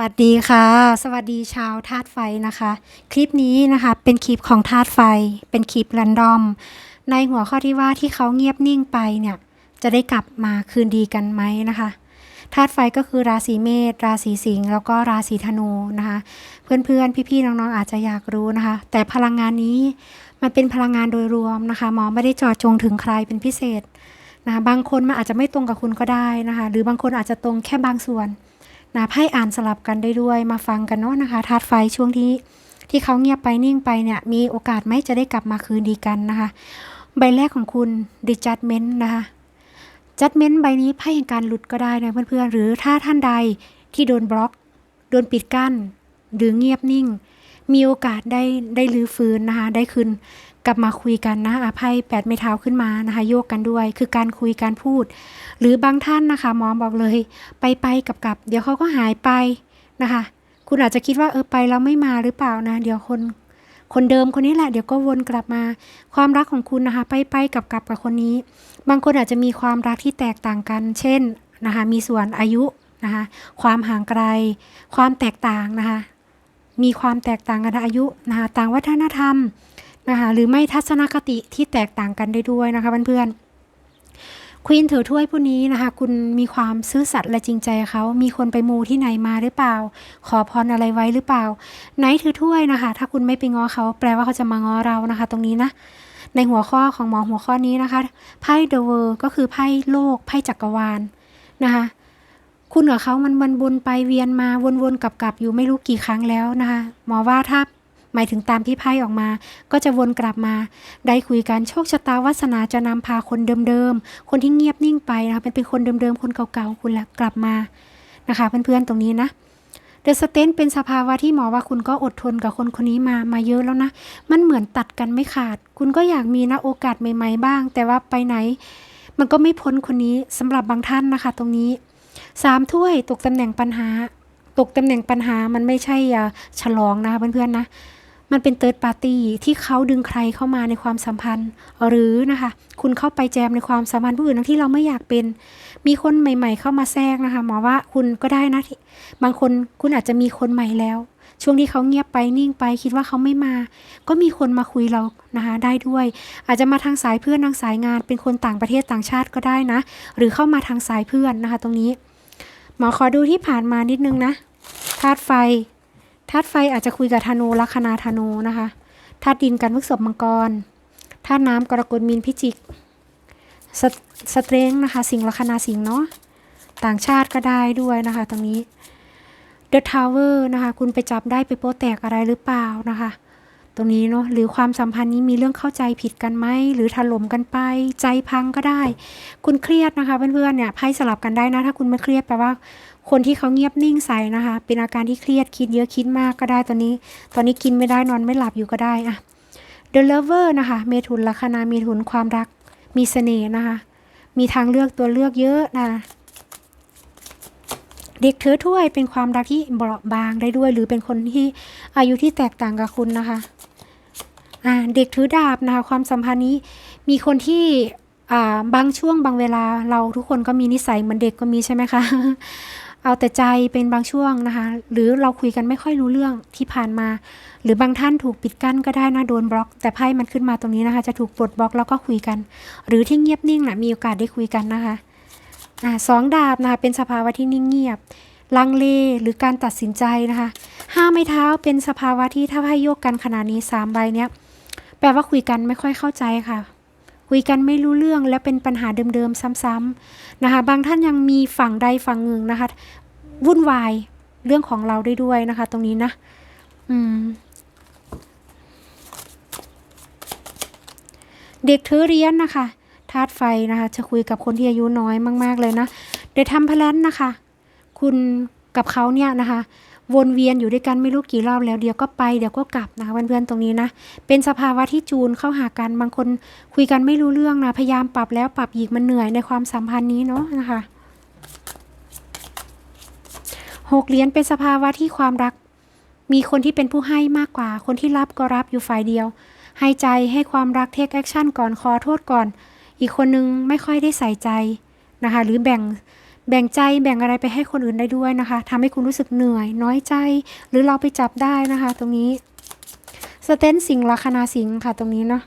วัสดีค่ะ สวัสดีชาวธาตุไฟนะคะ คลิปนี้นะคะเป็นคลิปของธาตุไฟ เป็นคลิปแรนดอม ในหัวข้อที่ว่าที่เขาเงียบนิ่งไปเนี่ย จะได้กลับมาคืนดีกันไหมนะคะธาตุไฟก็คือราศีเมษราศีสิงห์แล้วก็ราศีธนูนะคะ เพื่อนๆ พี่ๆ น้องๆ อาจจะอยากรู้นะคะ แต่พลังงานนี้มันเป็นพลังงานโดยรวมนะคะหมอไม่ได้จาะจงถึงใครเป็นพิเศษนะคะบางคนมันอาจจะไม่ตรงกับคุณก็ได้นะคะ หรือบางคนอาจจะตรงแค่บางส่วน นะไพ่อ่านสลับกันได้ด้วยมาฟังกันเนาะนะคะธาตุไฟช่วงที่ที่เขาเงียบไปนิ่งไปเนี่ยมีโอกาสไหมจะได้กลับมาคืนดีกันนะคะ ใบแรกของคุณ The Judgment นะคะ Judgment ใบนี้ไพ่แห่งการหลุดก็ได้นะเพื่อนๆหรือถ้าท่านใดที่โดนบล็อก โดนปิดกั้น หรือเงียบนิ่ง มีโอกาสได้ได้รื้อฟื้นนะคะได้คืน กลับมาคุยกันนะอาไพ่แปดไม้เท้าขึ้นมานะคะ โยกกันด้วย คือการคุยการพูด หรือบางท่านนะคะหมอบอกเลย ไปไปกับกับเดี๋ยวเขาก็หายไปนะคะ คุณอาจจะคิดว่าเออไปแล้วไม่มาหรือเปล่านะ เดี๋ยวคน คนเดิมคนนี้แหละเดี๋ยวก็วนกลับมา ความรักของคุณนะคะ ไปไปกับกับกับคนนี้ บางคนอาจจะมีความรักที่แตกต่างกัน เช่นนะคะ มีส่วนอายุนะคะ ความห่างไกล ความแตกต่างนะคะ มีความแตกต่างกันอายุนะคะ ต่างวัฒนธรรม นะคะหรือไม่ทัศนคติที่แตกต่างกันได้ด้วยนะคะเพื่อนๆควีนถือถ้วยผู้นี้นะคะ คุณมีความซื่อสัตย์และจริงใจเขา มีคนไปมูที่ไหนมาหรือเปล่า ขอพรอะไรไว้หรือเปล่า ไหนถือถ้วยนะคะ ถ้าคุณไม่ไปง้อเขาแปลว่าเขาจะมาง้อเรานะคะ ตรงนี้นะในหัวข้อของหมอหัวข้อนี้นะคะไพ่เดอะเวอร์ก็คือไพ่โลกไพ่จักรวาลนะคะ คุณกับเขามันวนวนไปเวียนมาวนๆกลับๆอยู่ไม่รู้กี่ครั้งแล้วนะคะ หมอว่าถ้า หมายถึงตามที่ไพ่ออกมา ก็จะวนกลับมา ได้คุยกันโชคชะตาวาสนาจะนำพาคนเดิมๆ คนที่เงียบนิ่งไปนะคะเป็นเป็นคนเดิมๆ คนเก่าๆคุณละกลับมานะคะเพื่อนๆตรงนี้นะเดอะสเตนเป็นสภาวะที่หมอว่าคุณก็อดทนกับคนคนนี้มามาเยอะแล้วนะ มันเหมือนตัดกันไม่ขาด คุณก็อยากมีนะโอกาสใหม่ ๆ บ้าง แต่ว่าไปไหน มันก็ไม่พ้นคนนี้สำหรับบางท่านนะคะ ตรงนี้สามถ้วยตกตำแหน่งปัญหา ตกตำแหน่งปัญหามันไม่ใช่ฉลองนะคะเพื่อนๆนะ มันเป็นเติร์ดปาร์ตี้ที่เขาดึงใครเข้ามาในความสัมพันธ์ หรือนะคะ คุณเข้าไปแจมในความสัมพันธ์ผู้อื่นทั้งที่เราไม่อยากเป็น มีคนใหม่ ๆ เข้ามาแทรกนะคะ หมอว่าคุณก็ได้นะที่บางคนคุณอาจจะมีคนใหม่แล้ว ช่วงที่เขาเงียบไปนิ่งไป คิดว่าเขาไม่มา ก็มีคนมาคุยเรานะคะได้ด้วย อาจจะมาทางสายเพื่อนทางสายงาน เป็นคนต่างประเทศต่างชาติก็ได้นะ หรือเข้ามาทางสายเพื่อนนะคะ ตรงนี้ หมอขอดูที่ผ่านมานิดนึงนะธาตุไฟ ธาตุไฟอาจจะคุยกับธนูลัคนาธนูนะคะธาตุดินกันพฤกษบมังกรธาตุน้ำกรกฎมีนพิจิกสตสเตรงนะคะ สิงลัคนาสิงเนาะต่างชาติก็ได้ด้วยนะคะ ตรงนี้ The Tower นะคะ คุณไปจับได้ไปโป๊แตกอะไรหรือเปล่านะคะ ตรงนี้เนาะหรือความสัมพันธ์นี้มีเรื่องเข้าใจผิดกันไหมหรือถล่มกันไป ใจพังก็ได้ คุณเครียดนะคะเพื่อนๆเนี่ยไพ่สลับกันได้นะ ถ้าคุณไม่เครียดแปลว่า คนที่เขาเงียบนิ่งใส่นะคะ เป็นอาการที่เครียดคิดเยอะคิดมากก็ได้ตอนนี้ ตอนนี้กินไม่ได้นอนไม่หลับอยู่ก็ได้อะ The Lover นะคะ เมถุนลัคนาเมถุนความรัก มีเสน่ห์นะคะ มีทางเลือกตัวเลือกเยอะนะเด็กเธอถ้วยเป็นความรักที่เบาบางได้ด้วย หรือเป็นคนที่อายุที่แตกต่างกับคุณนะคะอ่าเด็กถือดาบนะคะ ความสัมพันธ์นี้มีคนที่อ่าบางช่วงบางเวลาเราทุกคนก็มีนิสัยเหมือนเด็กก็มีใช่ไหมคะ เอาแต่ใจเป็นบางช่วงนะคะ หรือเราคุยกันไม่ค่อยรู้เรื่องที่ผ่านมา หรือบางท่านถูกปิดกั้นก็ได้นะโดนบล็อก แต่ไพ่มันขึ้นมาตรงนี้นะคะ จะถูกปลดบล็อกแล้วก็คุยกัน หรือที่เงียบนิ่งนะมีโอกาสได้คุยกันนะคะอ่าสองดาบนะคะเป็นสภาวะที่นิ่งเงียบลังเลหรือการตัดสินใจนะคะห้าไม้เท้าเป็นสภาวะที่ถ้าไพ่โยกกันขนาดนี้สามใบเนี้ยแปลว่าคุยกันไม่ค่อยเข้าใจค่ะ คุยกันไม่รู้เรื่องและเป็นปัญหาเดิมๆซ้ำๆนะคะ บางท่านยังมีฝั่งใดฝั่งหนึ่งนะคะ วุ่นวายเรื่องของเราได้ด้วยนะคะ ตรงนี้นะ อืมเด็กถือเหรียนนะคะธาตุไฟนะคะ จะคุยกับคนที่อายุน้อยมาก ๆ เลยนะ เดี๋ยวทำแพลนนะคะ คุณกับเขาเนี่ยนะคะ วนเวียนอยู่ด้วยกันไม่รู้กี่รอบแล้วเดี๋ยวก็ไปเดี๋ยวก็กลับนะคะเพื่อนๆตรงนี้นะ เป็นสภาวะที่จูนเข้าหากันบางคนคุยกันไม่รู้เรื่องนะพยายามปรับแล้วปรับอีกมันเหนื่อยในความสัมพันธ์นี้เนาะนะคะหกเหรียญเป็นสภาวะที่ความรัก มีคนที่เป็นผู้ให้มากกว่า คนที่รับก็รับอยู่ฝ่ายเดียว ให้ใจให้ความรักเทคแอคชั่นก่อนขอโทษก่อน อีกคนนึงไม่ค่อยได้ใส่ใจนะคะ หรือแบ่ง แบ่งใจแบ่งอะไรไปให้คนอื่นได้ด้วยนะคะทำให้คุณรู้สึกเหนื่อย น้อยใจ หรือเราไปจับได้นะคะ ตรงนี้สเตนสิงลัคนาสิงค่ะตรงนี้เนาะ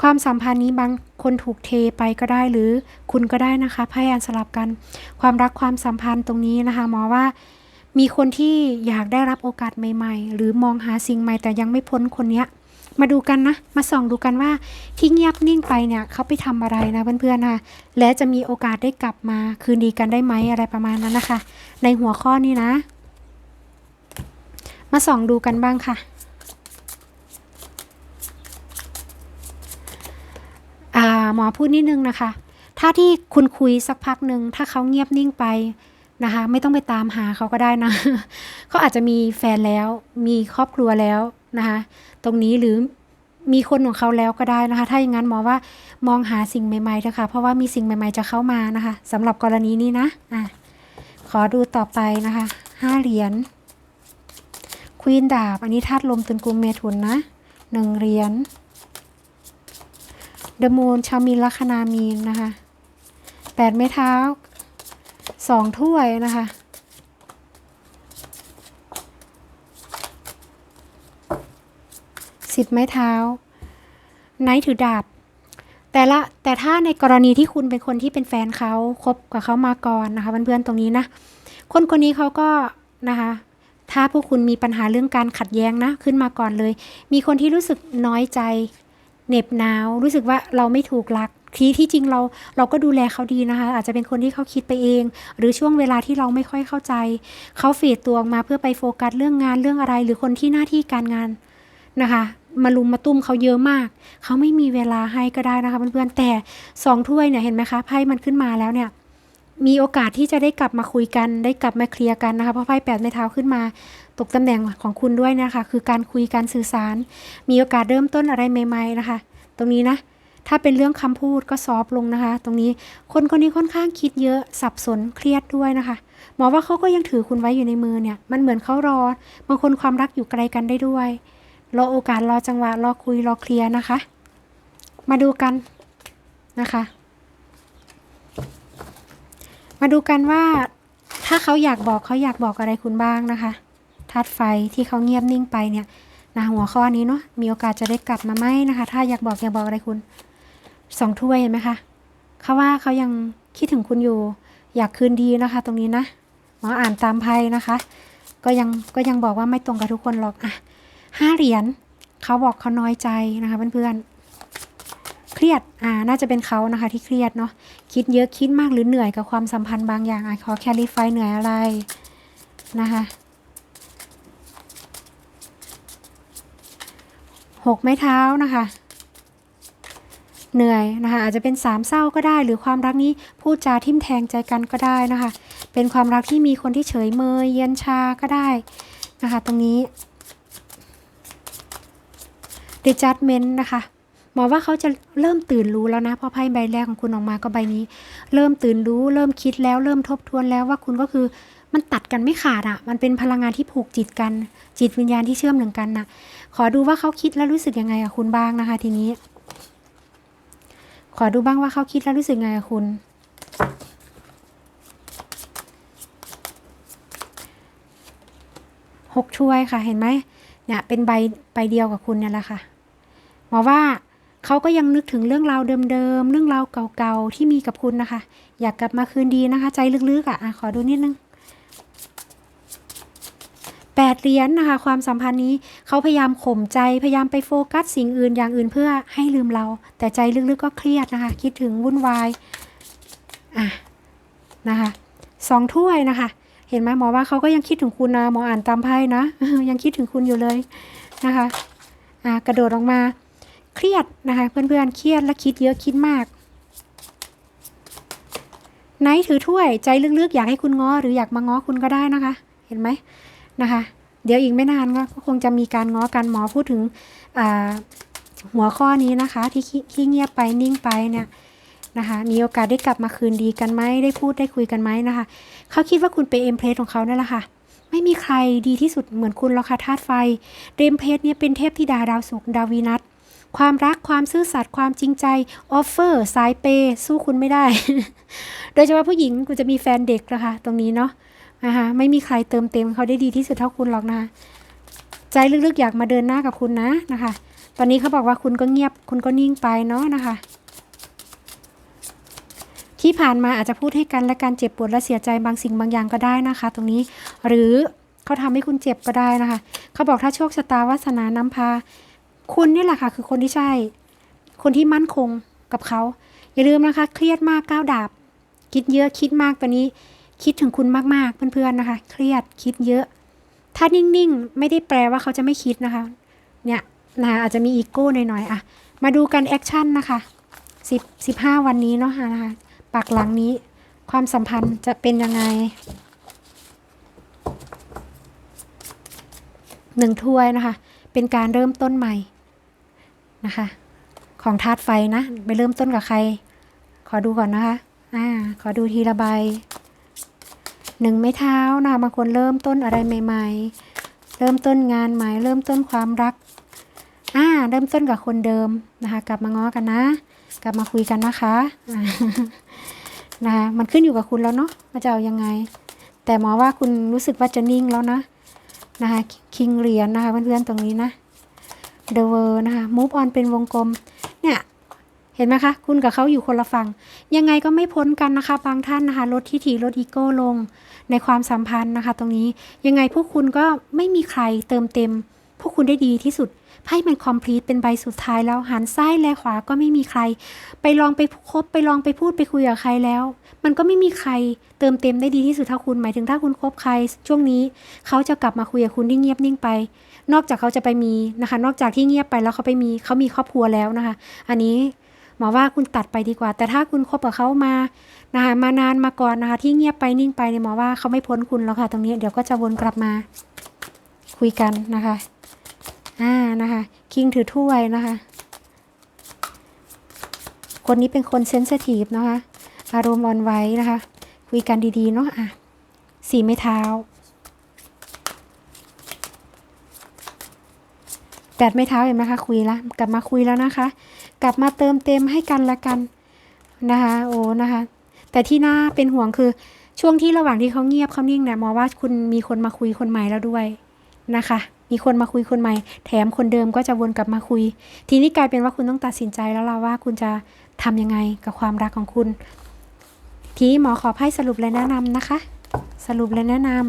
ความสัมพันธ์นี้บางคนถูกเทไปก็ได้หรือคุณก็ได้นะคะพยายามสลับกัน ความรักความสัมพันธ์ตรงนี้นะคะหมอว่ามีคนที่อยากได้รับโอกาสใหม่ ๆ หรือมองหาสิ่งใหม่แต่ยังไม่พ้นคนเนี้ย มาดูกันนะ มาส่องดูกันว่าที่เงียบนิ่งไปเนี่ยเขาไปทำอะไรนะเพื่อนๆนะและจะมีโอกาสได้กลับมาคืนดีกันได้ไหมอะไรประมาณนั้นนะคะ ในหัวข้อนี้นะ มาส่องดูกันบ้างค่ะอ่าหมอพูดนิดนึงนะคะ ถ้าที่คุณคุยสักพักหนึ่งถ้าเขาเงียบนิ่งไปนะคะ ไม่ต้องไปตามหาเขาก็ได้นะเขาอาจจะมีแฟนแล้ว มีครอบครัวแล้ว นะคะตรงนี้หรือมีคนของเขาแล้วก็ได้นะคะ ถ้าอย่างนั้นหมอว่ามองหาสิ่งใหม่ๆเถอะค่ะ เพราะว่ามีสิ่งใหม่ๆจะเข้ามานะคะสำหรับกรณีนี้นะอะขอดูต่อไปนะคะห้าเหรียญควีนดาบ อันนี้ธาตุลมตุนกุมเมถุนนะหนึ่งเหรียญเดมูนชาวมีนลัคนามีนนะคะแปดไม้เท้าสองถ้วยนะคะ สิบไม้เท้าไนท์ถือดาบ แต่ละแต่ถ้าในกรณีที่คุณเป็นคนที่เป็นแฟนเขาคบกับเขามาก่อนนะคะเพื่อนๆตรงนี้นะ คนคนนี้เขาก็นะคะ ถ้าพวกคุณมีปัญหาเรื่องการขัดแย้งนะขึ้นมาก่อนเลย มีคนที่รู้สึกน้อยใจเหน็บหนาว รู้สึกว่าเราไม่ถูกรักที่ที่จริงเราเราก็ดูแลเขาดีนะคะ อาจจะเป็นคนที่เขาคิดไปเอง หรือช่วงเวลาที่เราไม่ค่อยเข้าใจ เขาเฟดตัวออกมาเพื่อไปโฟกัสเรื่องงานเรื่องอะไร หรือคนที่หน้าที่การงานนะคะ มาลุมมาตุ้มเขาเยอะมาก เขาไม่มีเวลาให้ก็ได้นะคะเพื่อนๆแต่สองถ้วยเนี่ยเห็นไหมคะไพ่มันขึ้นมาแล้วเนี่ย มีโอกาสที่จะได้กลับมาคุยกัน ได้กลับมาเคลียร์กันนะคะเพราะไพ่แปดไม้เท้าขึ้นมา ตกตำแหน่งของคุณด้วยนะคะ คือการคุยการสื่อสาร มีโอกาสเริ่มต้นอะไรใหม่ๆนะคะ ตรงนี้นะถ้าเป็นเรื่องคำพูดก็ซอฟลงนะคะ ตรงนี้คนคนนี้ค่อนข้างคิดเยอะสับสนเครียดด้วยนะคะหมอว่าเขาก็ยังถือคุณไว้อยู่ในมือเนี่ย มันเหมือนเขารอบางคนความรักอยู่ไกลกันได้ด้วย รอโอกาสรอจังหวะรอคุยรอเคลียร์นะคะ มาดูกันนะคะ มาดูกันว่า ถ้าเขาอยากบอกเขาอยากบอกอะไรคุณบ้างนะคะธาตุไฟที่เขาเงียบนิ่งไปเนี่ยนะหัวข้อนี้เนาะมีโอกาสจะได้กลับมาไหมนะคะ ถ้าอยากบอกอยากบอกอะไรคุณสองถ้วยเห็นไหมคะเขาว่าเขายังคิดถึงคุณอยู่ อยากคืนดีนะคะ ตรงนี้นะหมออ่านตามไพ่นะคะ ก็ยังก็ยังบอกว่าไม่ตรงกับทุกคนหรอกอะ ห้าเหรียญเขาบอกเขาน้อยใจนะคะเพื่อนๆ เครียด อ่า น่าจะเป็นเขานะคะ ที่เครียดเนาะ คิดเยอะคิดมากหรือเหนื่อยกับความสัมพันธ์บางอย่างอะขอแคลิฟายเหนื่อยอะไรนะคะหกไม้เท้านะคะ เหนื่อยนะคะ อาจจะเป็นสามเศร้าก็ได้ หรือความรักนี้พูดจาทิ่มแทงใจกันก็ได้นะคะ เป็นความรักที่มีคนที่เฉยเมยเย็นชาก็ได้นะคะ ตรงนี้ the judgment นะคะหมอว่าเขาจะเริ่มตื่นรู้แล้วนะเพราะไพ่ใบแรกของคุณออกมาก็ใบนี้ เริ่มตื่นรู้ เริ่มคิดแล้วเริ่มทบทวนแล้วว่าคุณก็คือมันตัดกันไม่ขาดอะ่ะ มันเป็นพลังงานที่ผูกจิตกัน จิตวิญญาณที่เชื่อมถึงกันนะขอดูว่าเขาคิดแล้วรู้สึกยังไงกับคุณบ้างนะคะ ทีนี้ ขอดูบ้างว่าเขาคิดแล้วรู้สึกยังไงกับคุณหกช่วยค่ะเห็นไหมเนี่ยเป็นใบใบเดียวกับคุณเนี่ยแหละค่ะ หมอว่าเขาก็ยังนึกถึงเรื่องราวเดิมๆ เรื่องราวเก่าๆ ที่มีกับคุณนะคะ อยากกลับมาคืนดีนะคะ ใจลึกๆอะอะขอดูนิดนึงแปดเหรียญนะคะ ความสัมพันธ์นี้เขาพยายามข่มใจพยายามไปโฟกัสสิ่งอื่นอย่างอื่นเพื่อให้ลืมเรา แต่ใจลึกๆก็เครียดนะคะ คิดถึงวุ่นวายอะนะคะสองถ้วยนะคะ เห็นไหมหมอว่าเขาก็ยังคิดถึงคุณนะหมออ่านตามไพ่นะยังคิดถึงคุณอยู่เลยนะคะอ่ากระโดดออกมา เครียดนะคะเพื่อนๆเครียดและคิดเยอะคิดมากไนท์ถือถ้วยใจลึกๆ อยากให้คุณง้อหรืออยากมาง้อคุณก็ได้นะคะ เห็นไหมนะคะ เดี๋ยวอีกไม่นานก็คงจะมีการง้อกันหมอพูดถึงหัวข้อนี้นะคะ ที่ขี้เงียบไปนิ่งไปเนี่ยนะคะมีโอกาสได้กลับมาคืนดีกันไหมได้พูดได้คุยกันไหมนะคะ เขาคิดว่าคุณเป็นเอ็มเพลสของเขานั่นแหละค่ะ ไม่มีใครดีที่สุดเหมือนคุณหรอกค่ะธาตุไฟเดมเพลสเนี่ยเป็นเทพธิดาดาวศุกร์ดาววีนัส ความรักความซื่อสัตย์ความจริงใจออฟเฟอร์สายเปย์สู้คุณไม่ได้ โดยเฉพาะผู้หญิงคุณจะมีแฟนเด็กนะคะ ตรงนี้เนาะนะคะไม่มีใครเติมเต็มเขาได้ดีที่สุดเท่าคุณหรอกนะคะใจลึกๆอยากมาเดินหน้ากับคุณนะนะคะ ตอนนี้เขาบอกว่าคุณก็เงียบคุณก็นิ่งไปเนาะนะคะที่ผ่านมาอาจจะพูดให้กันและการเจ็บปวดและเสียใจบางสิ่งบางอย่างก็ได้นะคะ ตรงนี้หรือเขาทำให้คุณเจ็บก็ได้นะคะ เขาบอกถ้าโชคชะตาวาสนานำพา คุณนี่แหละค่ะ คือคนที่ใช่ คนที่มั่นคงกับเขา อย่าลืมนะคะ เครียดมากก้าวดาบ คิดเยอะคิดมากตอนนี้ คิดถึงคุณมากๆเพื่อนๆนะคะ เครียดคิดเยอะ ถ้านิ่งๆ ไม่ได้แปลว่าเขาจะไม่คิดนะคะ เนี่ยนะคะอาจจะมีอีโก้หน่อยๆอะมาดูกันแอคชั่นนะคะสิบสิบห้าวันนี้เนาะนะคะปากหลังนี้ ความสัมพันธ์จะเป็นยังไงหนึ่งถ้วยนะคะ เป็นการเริ่มต้นใหม่ นะคะ ของธาตุไฟนะ ไปเริ่มต้นกับใคร ขอดูก่อนนะคะ อ่า ขอดูทีละใบหนึ่งไม้เท้านะบางคนเริ่มต้นอะไรใหม่ ๆ เริ่มต้นงานใหม่ เริ่มต้นความรัก อ่า เริ่มต้นกับคนเดิมนะคะ กลับมาง้อกันนะ กลับมาคุยกันนะคะนะคะมันขึ้นอยู่กับคุณแล้วเนาะว่าจะเอายังไง แต่หมอว่าคุณรู้สึกว่าจะนิ่งแล้วนะนะคะคิงเหรียญนะคะเพื่อนๆตรงนี้นะ The World นะคะ Move on เป็นวงกลม เนี่ย เห็นไหมคะ คุณกับเขาอยู่คนละฝั่ง ยังไงก็ไม่พ้นกันนะคะ บางท่านนะคะ ลดทิฐิลดอีโก้ลงในความสัมพันธ์นะคะ ตรงนี้ ยังไงพวกคุณก็ไม่มีใครเติมเต็ม พวกคุณได้ดีที่สุด ไพ่มันคอมพลีทเป็นใบสุดท้ายแล้วหันซ้ายและขวาก็ไม่มีใคร ไปลองไปคบไปลองไปพูดไปคุยกับใครแล้ว มันก็ไม่มีใครเติมเต็มได้ดีที่สุดเท่าคุณหมายถึงถ้าคุณคบใคร ช่วงนี้เขาจะกลับมาคุยกับคุณที่เงียบนิ่งไป นอกจากเขาจะไปมีนะคะ นอกจากที่เงียบไปแล้วเขาไปมีเขามีครอบครัวแล้วนะคะ อันนี้หมอว่าคุณตัดไปดีกว่า แต่ถ้าคุณคบกับเขามานะคะมานานมาก่อนนะคะ ที่เงียบไปนิ่งไปเนี่ยหมอว่าเขาไม่พ้นคุณแล้วค่ะ ตรงนี้เดี๋ยวก็จะวนกลับมาคุยกันนะคะ อ่านะคะ คิงถือถ้วยนะคะ คนนี้เป็นคนเซนซิทีฟนะคะ อารมณ์อ่อนไหวนะคะ คุยกันดีๆเนาะอะสีไม้เท้าแปดไม้เท้าเห็นไหมคะคุยแล้วกลับมาคุยแล้วนะคะ กลับมาเติมเต็มให้กันละกันนะคะโอ้นะคะ แต่ที่น่าเป็นห่วงคือช่วงที่ระหว่างที่เขาเงียบเขานิ่งเนี่ยมอว่าคุณมีคนมาคุยคนใหม่แล้วด้วยนะคะ มีคนมาคุยคนใหม่ แถมคนเดิมก็จะวนกลับมาคุย ทีนี้กลายเป็นว่าคุณต้องตัดสินใจแล้วล่ะว่าคุณจะทำยังไงกับความรักของคุณ ทีหมอขอไพ่สรุปและแนะนำนะคะ สรุปและแนะนำ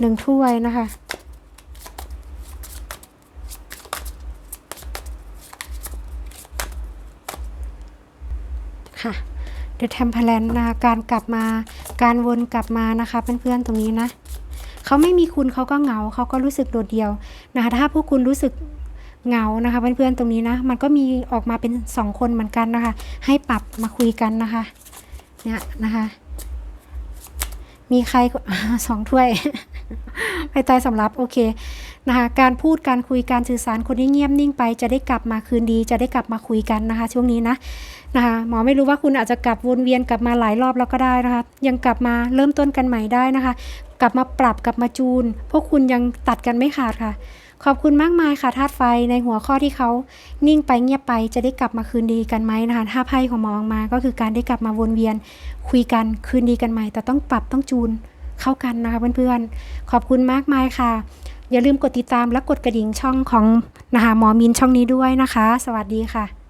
หนึ่งถ้วยนะคะค่ะ The Temperance นะการกลับมา การวนกลับมานะคะเพื่อนๆตรงนี้นะเขาไม่มีคุณเขาก็เหงาเขาก็รู้สึกโดดเดี่ยวนะคะถ้าพวกคุณรู้สึกเหงานะคะเพื่อนๆตรงนี้นะ มันก็มีออกมาเป็นสองคนเหมือนกันนะคะ ให้ปรับมาคุยกันนะคะเนี่ยนะคะ มีใครสองถ้วยไปตายสำรับโอเคนะคะการพูดการคุยการสื่อสารคนที่เงียบนิ่งไป จะได้กลับมาคืนดี จะได้กลับมาคุยกันนะคะ ช่วงนี้นะ นะคะหมอไม่รู้ว่าคุณอาจจะกลับวนเวียนกลับมาหลายรอบแล้วก็ได้นะคะ ยังกลับมาเริ่มต้นกันใหม่ได้นะคะ กลับมาปรับกลับมาจูน พวกคุณยังตัดกันไม่ขาดค่ะ ขอบคุณมากมายค่ะธาตุไฟในหัวข้อที่เขานิ่งไปเงียบไปจะได้กลับมาคืนดีกันไหมนะคะถ้าไพ่ของหมอออกมาก็คือการได้กลับมาวนเวียน คุยกันคืนดีกันใหม่ แต่ต้องปรับต้องจูนเข้ากันนะคะเพื่อนๆ ขอบคุณมากมายค่ะ อย่าลืมกดติดตามและกดกระดิ่งช่องของนะคะหมอมินช่องนี้ด้วยนะคะ สวัสดีค่ะ